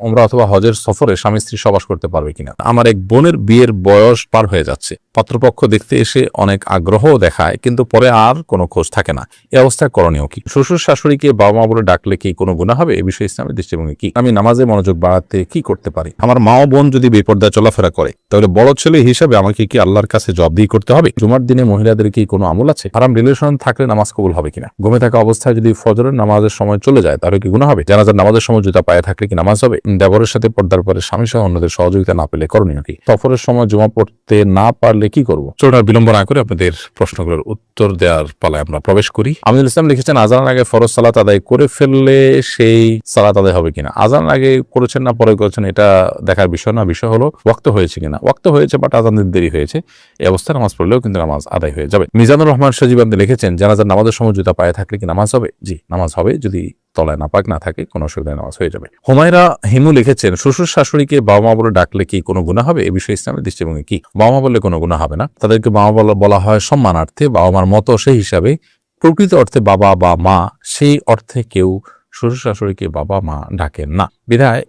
ওমরা অথবা হজের সফরে স্বামী স্ত্রী সবাস করতে পারবে কিনা। আমার এক বোনের বিয়ের বয়স পার হয়ে যাচ্ছে। পাত্রপক্ষ দেখতে এসে অনেক আগ্রহ দেখায়, কিন্তু পরে আর কোনো খোঁজ থাকে না। এ অবস্থায় করণীয় কি? শ্বশুর শাশুড়িকে বাবা মা বলে ডাকলে কি কোনো গুণা হবে? এ বিষয়ে ইসলামের দৃষ্টিভঙ্গি কি? আমি নামাজে মনোযোগ বাড়াতে কি করতে পারি? আমার মা ও বোন যদি বেপর্দায় চলাফেরা করে, তাহলে বড় ছেলে হিসাবে আমাকে কি আল্লাহর কাছে জবাবদিহি করতে হবে? জুমার দিনে মহিলাদের কি কোনো আমল আছে? হারাম রিলেশন থাকলে নামাজ কবুল হবে কিনা? ঘুমে থাকা অবস্থায় যদি ফজরের নামাজের সময় চলে যায়, তাহলে কি গুণা হবে? জানাজার নামাজের সময় জুতা পায়ে থাকলে কি নামাজ হবে? দেবরের সাথে পর্দার পরে স্বামী সহ অন্যদের সহযোগিতা না পেলে করণীয় কি? সফরের সময় জমা পড়তে না পারলে কি করব? চলুন আর বিলম্ব না করে আপনাদের প্রশ্নগুলোর উত্তর দেওয়ার পালায় আমরা প্রবেশ করি। আমিনুল ইসলাম লিখেছেন, আজানের আগে ফরজ সালাত আদায় করে ফেললে সেই সালাত আদায় হবে কিনা? আজান আগে করেছেন না, পরে করেছেন, এটা দেখার বিষয় না। বিষয় হলো, ওয়াক্ত হয়েছে কিনা? ওয়াক্ত হয়েছে, বাট আজান দিতে দেরি হয়েছে। এই অবস্থায় নামাজ পড়লেও কিন্তু নামাজ আদায় হয়ে যাবে। মিজানুর রহমান সজীব আপনি লিখেছেন, জানাজার নামাজের সময় জুতা পায়ে থাকলে কি নামাজ হবে? জি, নামাজ হবে, যদি তলায় নাপাক, না থাকে, কোনো অসুবিধায় নামাজ হয়ে যাবে। হুমায়রা হিমু লিখেছেন, শ্বশুর শাশুড়িকে বাবা মা বলে ডাকলে কি কোনো গুণা হবে? এ বিষয়ে ইসলামের দৃষ্টিভঙ্গি কি? বাবা মা বললে কোনো গুণা হবে না। তাদেরকে বাবা বলা বলা হয় সম্মানার্থে। বাবা মার মতো সেই হিসাবে, প্রকৃত অর্থে বাবা বা মা, সেই অর্থে কেউ শ্বশুর শাশুড়িকে বাবা মা ডাকেন না। বিধায়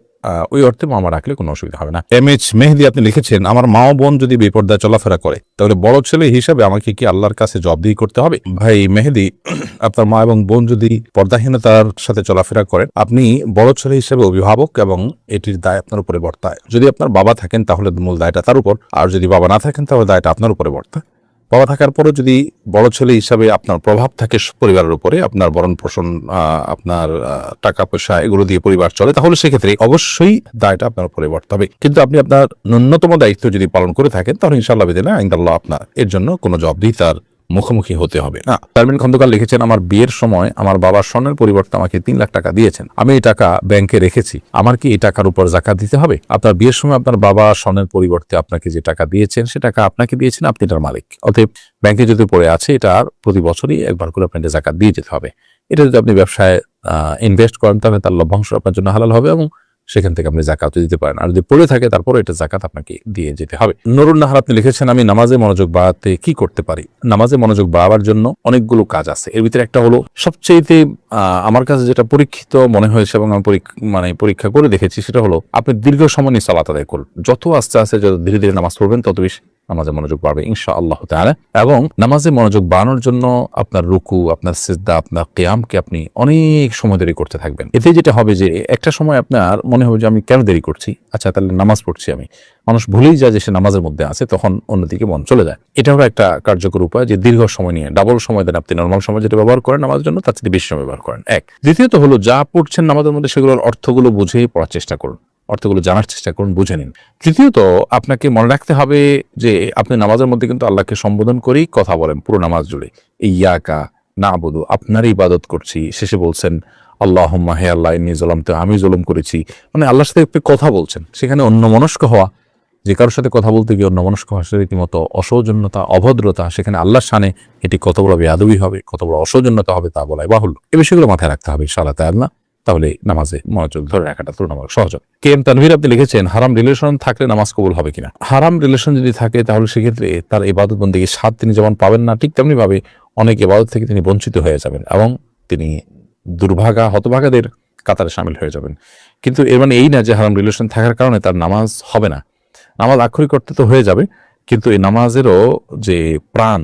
ওই অর্থে মামা রাখলে কোনো অসুবিধা হবে না। এম এইচ মেহেদি আপনি লিখেছেন, আমার মা ও বোন যদি বিপর্দায় চলাফেরা করে, তাহলে বড় ছেলে হিসাবে আমাকে কি আল্লাহর কাছে জবাবদিহি করতে হবে? ভাই, মেহেদি, আপনার মা এবং বোন যদি পর্দাহীনতার সাথে চলাফেরা করেন, আপনি বড় ছেলে হিসেবে অভিভাবক এবং এটির দায় আপনার উপরে বর্তায়। যদি আপনার বাবা থাকেন, তাহলে মূল দায়টা তার উপর, আর যদি বাবা না থাকেন, তাহলে দায়টা আপনার উপরে বর্তায়। বাবা থাকার পরও যদি বড় ছেলে হিসাবে আপনার প্রভাব থাকে পরিবারের উপরে, আপনার বরণ পোষণ আপনার টাকা পয়সা এগুলো দিয়ে পরিবার চলে, তাহলে সেক্ষেত্রে অবশ্যই দায়টা আপনার উপরে বর্তাবে। কিন্তু আপনি আপনার ন্যূনতম দায়িত্ব যদি পালন করে থাকেন, তাহলে ইনশাল্লাহ বিদিনা আইন্দাল্লাহ আপনার এর জন্য কোনো জবাবদিহিতার মুখোমুখি হতে হবে। না। তারমিন খন্দকার লিখেছেন, আমার বিয়ের সময় আমার বাবা স্বর্ণের পরিবর্তে আমাকে তিন লাখ টাকা দিয়েছেন। আমি এই টাকা ব্যাংকে রেখেছি। আমার কি এই টাকার উপর জাকাত দিতে হবে? আপনার বিয়ের সময় আপনার বাবা স্বর্ণের পরিবর্তে আপনাকে যে টাকা দিয়েছেন, সে টাকা আপনাকে দিয়েছেন, আপনি এটার মালিক। অতএব ব্যাংকে যদি পড়ে আছে, এটা প্রতি বছরই একবার করে আপনাকে জাকাত দিয়ে যেতে হবে। এটা যদি আপনি ব্যবসায় ইনভেস্ট করেন, তাহলে তার লভ্যাংশ আপনার জন্য হালাল হবে এবং সেখান থেকে আপনি জাকাত দিতে পারেন। আর যদি পড়ে থাকে তারপরে এটা জাকাত আপনাকে দিয়ে যেতে হবে। নরুল নাহার আপনি লিখেছেন, আমি নামাজে মনোযোগ বাড়াতে কি করতে পারি? নামাজে মনোযোগ বাড়াবার জন্য অনেকগুলো কাজ আছে। এর ভিতরে একটা হলো সবচেয়েতে আমার কাছে যেটা পরীক্ষিত মনে হয়েছে এবং আমি মানে পরীক্ষা করে দেখেছি, সেটা হলো, আপনি দীর্ঘ সময় নিয়ে সালাত আদায় করুন। যত আস্তে আস্তে যত ধীরে ধীরে নামাজ পড়বেন, তত বেশি নামাজে মনোযোগ বাড়বে ইনশা আল্লাহ এবং নামাজে মনোযোগ বাড়ানোর জন্য আপনার রুকু, আপনার সিজদা, আপনার কিয়ামকে আপনি অনেক সময় দেরি করতে থাকবেন। এতে যেটা হবে যে একটা সময় আপনার মনে হবে যে আমি কেন দেরি করছি? আচ্ছা তাহলে নামাজ পড়ছি আমি। মানুষ ভুলেই যায় যে সে নামাজের মধ্যে আছে, তখন অন্যদিকে মন চলে যায়। এটা হলো একটা কার্যকর উপায় যে দীর্ঘ সময় নিয়ে ডাবল সময় দেন আপনি। নর্মাল সময় যেটা ব্যবহার করেন নামাজের জন্য, তার চেয়ে বেশি সময় ব্যবহার করেন। এক। দ্বিতীয়ত হলো যা পড়ছেন নামাজের মধ্যে, সেগুলোর অর্থগুলো বুঝে পড়ার চেষ্টা করুন। অর্থগুলো জানার চেষ্টা করুন, বুঝে নিন। তৃতীয়ত, আপনাকে মনে রাখতে হবে যে আপনি নামাজের মধ্যে কিন্তু আল্লাহকে সম্বোধন করেই কথা বলেন, পুরো নামাজ জুড়ে। এই ইয়াকা না বধু আপনারই ইবাদত করছি। শেষে বলছেন আল্লাহ হে আল্লাহ ইনি জলাম তো আমি জুলুম করেছি। মানে আল্লাহর সাথে আপনি কথা বলছেন। সেখানে অন্য মনস্ক হওয়া, যে কারোর সাথে কথা বলতে গিয়ে অন্য মনস্ক সেটা রীতিমতো অসৌজন্যতা, অভদ্রতা, সেখানে আল্লাহর সানে এটি কত বড় বেয়াদবি হবে, কত বড় অসৌজন্যতা হবে তা বলাই বাহুল্য। এই বিষয়গুলো মাথায় রাখতে হবে সালাতে আল্লাহ তাহলে নামাজে মনোযোগ ধরে রাখাটা তুলনামূলক সহজ হবে। কে এম তানভীর আপনি লিখেছেন, হারাম রিলেশন থাকলে নামাজ কবুল হবে কিনা? হারাম রিলেশন যদি থাকে, তাহলে সেক্ষেত্রে তার ইবাদত বন্দীকে স্বাদ তিনি যেমন পাবেন না, ঠিক তেমনি ভাবে অনেক ইবাদত থেকে তিনি বঞ্চিত হয়ে যাবেন এবং তিনি দুর্ভাগা, হতভাগাদের কাতারে সামিল হয়ে যাবেন। কিন্তু এর মানে এই না যে হারাম রিলেশন থাকার কারণে তার নামাজ হবে না। নামাজ আক্ষরিক করতে তো হয়ে যাবে, কিন্তু এই নামাজেরও যে প্রাণ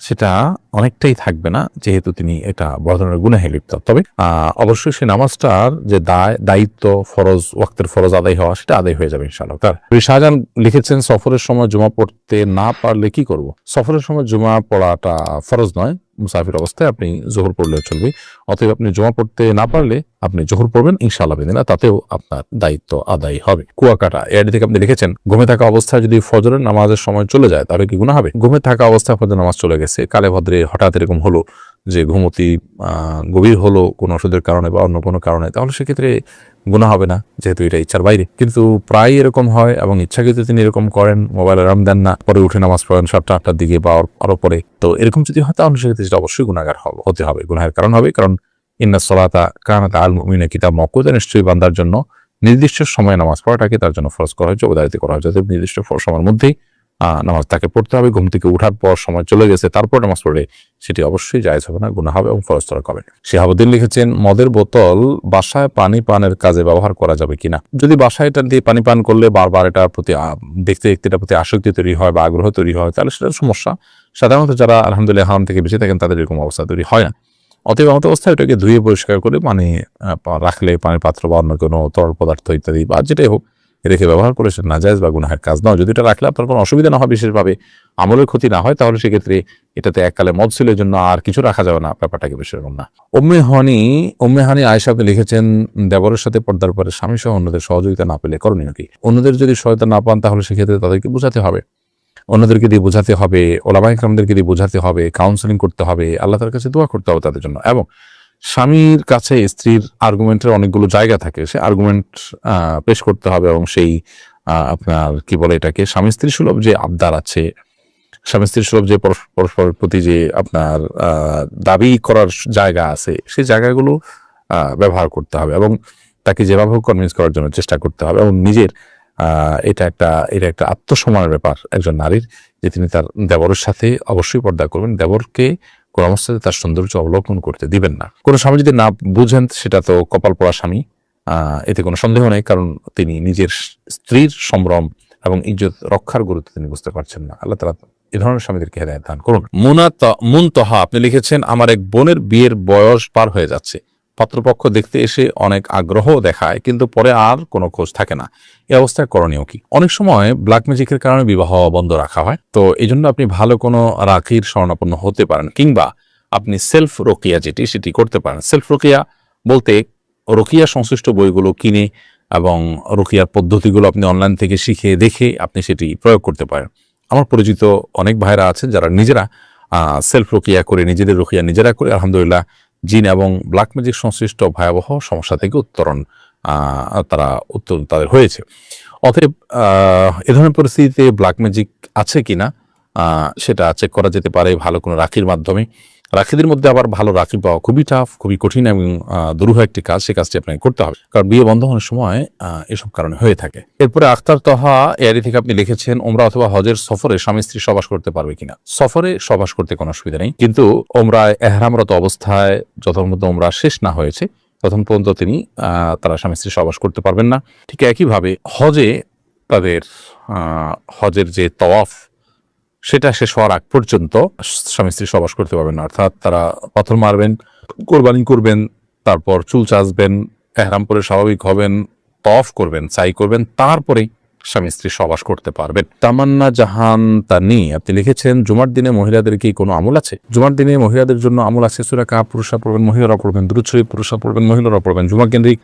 সেটা অনেকটাই থাকবে না, যেহেতু তিনি এটা বড় ধরনের গুনাহে লিপ্ত। তবে অবশ্যই সেই নামাজটার যে দায়, দায়িত্ব, ফরজ, ওয়াক্তের ফরজ আদায় হওয়া, সেটা আদায় হয়ে যাবে ইনশাআল্লাহ। তার শাহজাহান লিখেছেন, সফরের সময় জমা পড়তে না পারলে কি করব? সফরের সময় জমা পড়াটা ফরজ নয় মুসাফির অবস্থায় আপনি জোহর পড়লেও চলবে। অতএব আপনি জমা পড়তে না পারলে আপনি জোহর পড়বেন, ইনশাআল্লাহ বেদিনা তাতেও আপনার দায়িত্ব আদায় হবে। কুয়াকাটা এর থেকে আপনি লিখেছেন ঘুমে থাকা অবস্থায় যদি ফজরের নামাজের সময় চলে যায়, তাহলে কি গুণা হবে? ঘুমে থাকা অবস্থায় ফজর নামাজ চলে গেছে, কালে ভদ্রে হঠাৎ এরকম হলো যে ঘুমতি গভীর হলো কোনো ওষুধের কারণে বা অন্য কোনো কারণে, তাহলে সেক্ষেত্রে গুণা হবে না, যেহেতু এটা ইচ্ছার বাইরে। কিন্তু প্রায় এরকম হয় এবং ইচ্ছাকৃত তিনি এরকম করেন, মোবাইল আরাম দেন না, পরে উঠে নামাজ পড়েন সাতটা, আটটার দিকে বা আরো- পরে। তো এরকম যদি হয়, তাহলে সেক্ষেত্রে সেটা অবশ্যই গুণাগার হতে হবে। গুনাহের কারণ হবে, কারণ ইন্না সলাতা কানাতা আল মুমিনা কিতাব মকুদা নিশ্চয়ই বান্দার জন্য নির্দিষ্ট সময়ে নামাজ পড়াটাকে তার জন্য ফরজ করা হয়েছে অবদারিত করা হয়েছে। নির্দিষ্ট সময়ের মধ্যেই নামাজ তাকে পড়তে হবে, ঘুম থেকে উঠার পর সময় চলে গেছে, তারপর নামাজ পড়ে সেটি অবশ্যই জায়জ হবে না গুণা হবে এবং ফরজ তরক হবে। শিহাবুদ্দিন লিখেছেন, মদের বোতল বাসায় পানি পানের কাজে ব্যবহার করা যাবে কিনা? যদি বাসায় এটা দিয়ে পানি পান করলে বারবার এটার প্রতি দেখতে দেখতে এটার প্রতি আসক্তি তৈরি হয় বা আগ্রহ তৈরি হয়, তাহলে সেটা সমস্যা। সাধারণত যারা আলহামদুলিল্লাহ হারাম থেকে বেঁচে থাকেন, তাদের এরকম অবস্থা তৈরি হয় না। অতএব আমাদের অবস্থায় এটাকে ধুয়ে পরিষ্কার করে পানি রাখলে পানির পাত্র বা অন্য কোনো তরল পদার্থ ইত্যাদি বা যেটাই হোক রেখে ব্যবহার করে সেটা নাজায়জ বা গুনাহের কাজ নয়। যদি এটা রাখলে আপনার কোনো অসুবিধা না হয়, বিশেষভাবে আমলের ক্ষতি না হয়, তাহলে সেক্ষেত্রে এটাতে এককালে মদ ছিলের জন্য আর কিছু রাখা যাবে না, ব্যাপারটাকে বেশি রকম না। উম্মে হানি আয়েশা আপনি লিখেছেন, দেবরের সাথে পর্দার পরে স্বামী সহ অন্যদের সহযোগিতা না পেলে করণীয় কি? অন্যদের যদি সহায়তা না পান, তাহলে সেক্ষেত্রে তাদেরকে বোঝাতে হবে। অন্যদেরকে দিয়ে বোঝাতে হবে ওলামাই কামদেরকে দিয়ে বোঝাতে হবে কাউন্সেলিং করতে হবে, আল্লাহ তার কাছে দোয়া করতে হবে তাদের জন্য। এবং স্বামীর কাছে স্ত্রীর আর্গুমেন্টের অনেকগুলো জায়গা থাকে। সে আর্গুমেন্ট পেশ করতে হবে এবং সেই আপনার কি বলে এটাকে, স্বামী স্ত্রী সুলভ যে আবদার আছে, স্বামী স্ত্রী সুলভ যে পরস- পরস্পরের প্রতি যে আপনার দাবি করার জায়গা আছে সেই জায়গাগুলো ব্যবহার করতে হবে এবং তাকে যেভাবে কনভিন্স করার জন্য চেষ্টা করতে হবে এবং নিজের এটা একটা এটা একটা আত্মসম্মানের ব্যাপার একজন নারীর, যে তিনি তার দেবরের সাথে অবশ্যই পর্দা করবেন। দেবরকে অবস্থাতে তার সৌন্দর্য অবলম্বন করতে দিবেন না। কোনো স্বামী যদি না বুঝেন, সেটা তো কপাল পড়া স্বামী। এতে কোনো সন্দেহ নেই, কারণ তিনি নিজের স্ত্রীর সম্ভ্রম এবং ইজ্জত রক্ষার গুরুত্ব তিনি বুঝতে পারছেন না। আল্লাহ তালা এ ধরনের স্বামীদেরকে হেদায়ত দান করুন। মুনাত মুনতহা, আপনি লিখেছেন, আমার এক বোনের বিয়ের বয়স পার হয়ে যাচ্ছে। পাত্রপক্ষ দেখতে এসে অনেক আগ্রহ দেখায়, কিন্তু পরে আর কোনো খোঁজ থাকে না। এই অবস্থায় করণীয় কি? অনেক সময় ব্ল্যাক ম্যাজিকের কারণে বিবাহ বন্ধ রাখা হয়, তো এই জন্য আপনি ভালো কোনো রাখির স্বর্ণাপন্ন হতে পারেন, কিংবা আপনি সেলফ রোকিয়া যেটি, সেটি করতে পারেন। সেলফ রোকিয়া বলতে রোকিয়া সংশ্লিষ্ট বইগুলো কিনে এবং রোকিয়ার পদ্ধতিগুলো আপনি অনলাইন থেকে শিখে দেখে আপনি সেটি প্রয়োগ করতে পারেন। আমার পরিচিত অনেক ভাইরা আছেন যারা নিজেরা সেলফ রোকিয়া করে, নিজেদের রোকিয়া নিজেরা করে, আলহামদুলিল্লাহ জিন এবং ব্ল্যাক ম্যাজিক সংশ্লিষ্ট ভয়াবহ সমস্যা থেকে উত্তরণ তারা উত্তর তাদের হয়েছে। অতএব এ ধরনের পরিস্থিতিতে ব্ল্যাক ম্যাজিক আছে কিনা সেটা চেক করা যেতে পারে ভালো কোনো রাখির মাধ্যমে। রাখিদের মধ্যে আবার ভালো রাখি পাওয়া খুবই টাফ খুবই কঠিন এবং দুরূহ একটি কাজ, সে কাজটি আপনাকে করতে হবে। কারণ বিয়ে বন্ধ হওয়ার সময় এসব কারণে হয়ে থাকে। এরপরে আখতার তহা এয়ারি থেকে আপনি লিখেছেন, ওমরা অথবা হজের সফরে স্বামী স্ত্রী সবাস করতে পারবে কিনা? সফরে সবাস করতে কোনো অসুবিধা নেই। কিন্তু ওমরায় এহরামরত অবস্থায় পর্যন্ত ওমরা শেষ না হয়েছে তখন পর্যন্ত তিনি তারা স্বামী স্ত্রী সবাস করতে পারবেন না। ঠিক একইভাবে হজে তাদের হজের যে তওয়াফ সেটা শেষ হওয়ার আগ পর্যন্ত স্বামী স্ত্রী সবাস করতে পারবেন অর্থাৎ তারা পাথর মারবেন, কোরবানি করবেন, তারপর চুল চাচবেন, এহরাম পরে স্বাভাবিক হবেন, তফ করবেন চাই করবেন, তারপরে স্বামী স্ত্রী সবাস করতে পারবেন। তামান্না জাহান তানি, আপনি লিখেছেন, জুমার দিনে মহিলাদের কি কোনো আমল আছে? জুমার দিনে মহিলাদের জন্য আমল আছে? সুরা কা পুরুষরা পড়বেন মহিলারা পড়বেন দ্রুচ্ছরি পুরুষরা পড়বেন মহিলারা পড়বেন। জুমা কেন্দ্রিক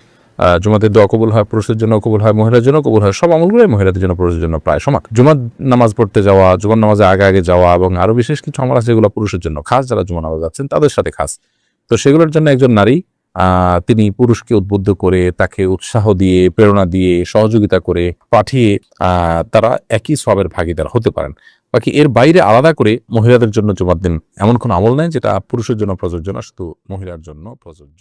জুমাদের দোয়া কবুল হয়, পুরুষের জন্য কবুল হয়, মহিলার জন্য কবুল হয়, সব আমলগুলোই মহিলাদের জন্য পুরুষের জন্য প্রায় সমান। জুমার নামাজ পড়তে যাওয়া, জুমার নামাজে আগে আগে যাওয়া এবং আরও বিশেষ কিছু আমল আছে যেগুলো পুরুষের জন্য খাস, যারা জুমা নামাজ যাচ্ছেন তাদের সাথে খাস। তো সেগুলোর জন্য একজন নারী তিনি পুরুষকে উদ্বুদ্ধ করে তাকে উৎসাহ দিয়ে, প্রেরণা দিয়ে, সহযোগিতা করে পাঠিয়ে তারা একই সবের ভাগিদার হতে পারেন। বাকি এর বাইরে আলাদা করে মহিলাদের জন্য জুমার দিন এমন কোনো আমল নেই যেটা পুরুষের জন্য প্রযোজ্য না, শুধু মহিলার জন্য প্রযোজ্য।